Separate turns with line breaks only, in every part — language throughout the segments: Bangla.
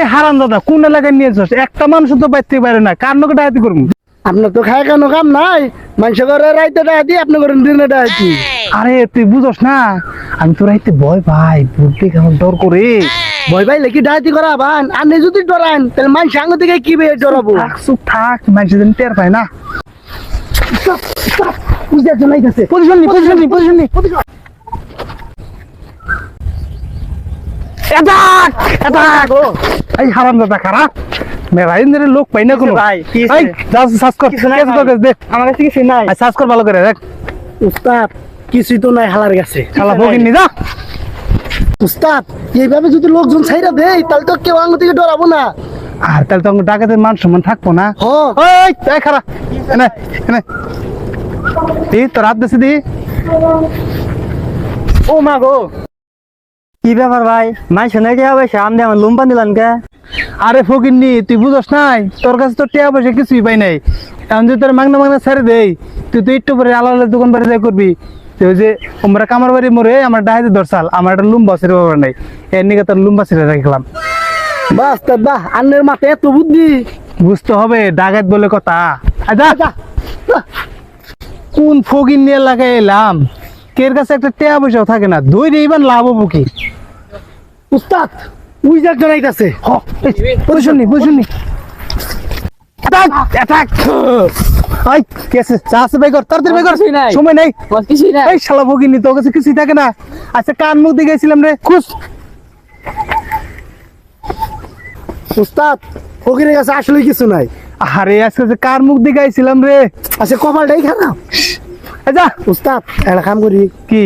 এই হারাম দাদা কোন এলাকায় নিয়েছস একটা মানুষ তো বাইতে পারে না কার নকে ডায়াতি করব?
আপনার তো খায় কেন কাম নাই। মানুষ করে রাইতে ডাহাতি আপনি করেন দিনে ডাহাতি
আরে তুই বুঝস না আমি তো রাইতে ভয় ভাই বুদ্ধি কেমন ডর করে।
ভয় পাইলে কি ডাহাতি করা ভান আপনি যদি ডরান তাহলে মানুষ আঙ্গ থেকে কি বেয়ে ডরাবো?
থাক চুপ থাক মানুষ যেন টের পায় না।
বুঝতে জনাইতেছে
পজিশন নি পজিশন নি পজিশন নি এটাক এটাক এই হারাম খারাপ মেরা লোক পাই না কোনো।
ভাই,
এই যা সার্চ কর। কেস কর
ভাই।
দে
আমার কাছে কিছু নাই।
সার্চ কর ভালো করে দেখ।
উস্তাদ কিছুই তো নাই হালার কাছে।
শালা ভগিন নি যা
উস্তাদ এইভাবে যদি লোকজন ছাইরা দেয় তাহলে তো কেউ আঙ্গ থেকে ডরাবো না।
আর তাহলে তো আমার ডাকাতের মান সম্মান থাকব না।
হ।
ওই এই খারা। এনে এনে। দি তোর হাত দেশে দি।
ও মা গো। কি ব্যাপার ভাই? মাই শুনে কি হবে সামনে আমার লুম্পা দিলাম কে?
আরে ফকিন্নি তুই বুঝস নাই? তোর কাছে তো টিয়া পয়সা কিছুই পাই নাই। এখন যদি তোর মাগনা মাগনা ছেড়ে দেই তুই তো একটু পরে আলাদা দোকান বাড়ি যাই করবি। তুই ওই যে আমরা কামার বাড়ি মরে আমার ডাহাতে দরসাল আমার একটা লুম্বা ছেড়ে বাবা নাই। এর নিকে তোর লুম্বা ছেড়ে রাখলাম
বাহ উস্তাদ বাহ আন্নের মাথায় এত বুদ্ধি।
বুঝতে হবে ডাকাত বলে কথা। আচ্ছা। কোন ফকির নিয়ে লাগাই এলাম? কের কাছে একটা টিয়া পয়সাও থাকে না দুই এইবার লাভ হব কি?
উস্তাদ উই যাক
পজিশন নি পজিশন নি। অ্যাটাক অ্যাটাক আই কেসে চাস বের তাড়াতাড়ি বের কর।
নাই।
সময় নাই। এই শালা ভগিনি তোর কাছে কিছুই থাকে না। আচ্ছা কান মুখ দিয়ে গেছিলাম রে খুশ।
উস্তাদ ফকিরের কাছে আসলে কিছু নাই।
আরে আজকে যে কার মুখ দিয়ে গাইছিলাম রে।
আচ্ছা কপালটাই খারাপ।
আচ্ছা
উস্তাদ একটা কাম করি।
কি?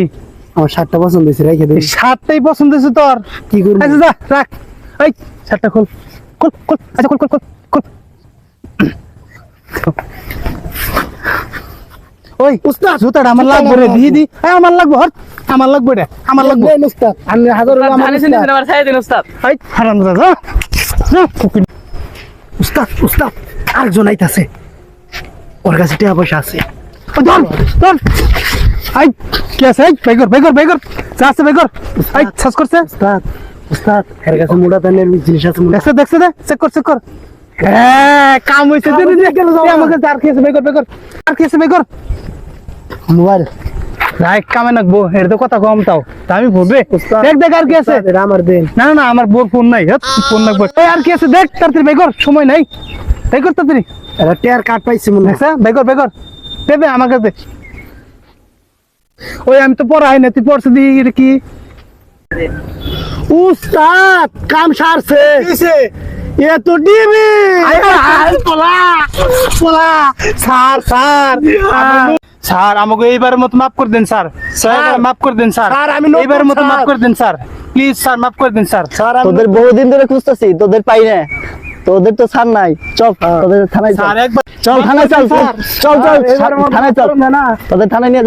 আমার শার্টটা পছন্দ হয়েছে রেখে দিই
এই শার্টটাই পছন্দ হয়েছে তোর।
কি করব?
আচ্ছা যা রাখ। এই শার্টটা খোল। খোল খোল। আচ্ছা খোল খোল খোল খোল। ওই
উস্তাদ!
জুতাটা আমার লাগবে রে দিয়ে দি। এই, আমার লাগবে হট। আমার লাগবে রে আমার লাগবে।
দেন উস্তাদ আমি হাজার আমার উস্তাদ।
এই হারাম দাদা যা। ফকির
উস্তাদ উস্তাদ আরেকজন আইতাছে। ওর কাছে টাকা পয়সা আছে।
ধর ধর। আই কি আছে? বেগর বেগর বেগর। আছে বেগর। সাস করছে।
উস্তাদ উস্তাদ এর কাছে দানের জিনিস আছে
দেখছে দেখছে দে চেক কর চেক কর। হ্যাঁ কাম হইছে দে দে। আমাকে খেয়েছে বেগর বেগর? আর খেয়েছে বেগর?
মোবাইল।
রাই কামে নাকবো এর তো কথা কম তাও। আমি
উস্তাদ,
দেখ দেখ আর কি আছে।
আমার দেন।
না না, আমার বোর ফোন নাই হ্যাঁ ফোন লাগবে? আর কি আছে দেখ তাড়াতাড়ি বেগর সময় নাই। বেগর তাড়াতাড়ি।
টেয়ার কার্ড পাইছি মনে হয়।
বেগর বেগর। দেবে আমার কাছে ওই আমি তো পড়াই না তুই পড়ছে দি এটা কি?
উস্তাদ কাম সারছে। এ তো ডিবি।
স্যার স্যার স্যার আমাকে এইবারের মতো মাফ করে দেন স্যার স্যার মাফ করে দেন স্যার
স্যার, আমি
মতো মাফ করে দেন স্যার প্লিজ স্যার মাফ করে দেন স্যার
তোদের বহুদিন ধরে খুঁজতেছি তোদের পাই না। তোদের তো ছাড় নাই। চল তোদের থানায় চল।
স্যার একবার
চল থানায় চল। চল চল থানায় চল।
না।
তোদের থানায় নিয়ে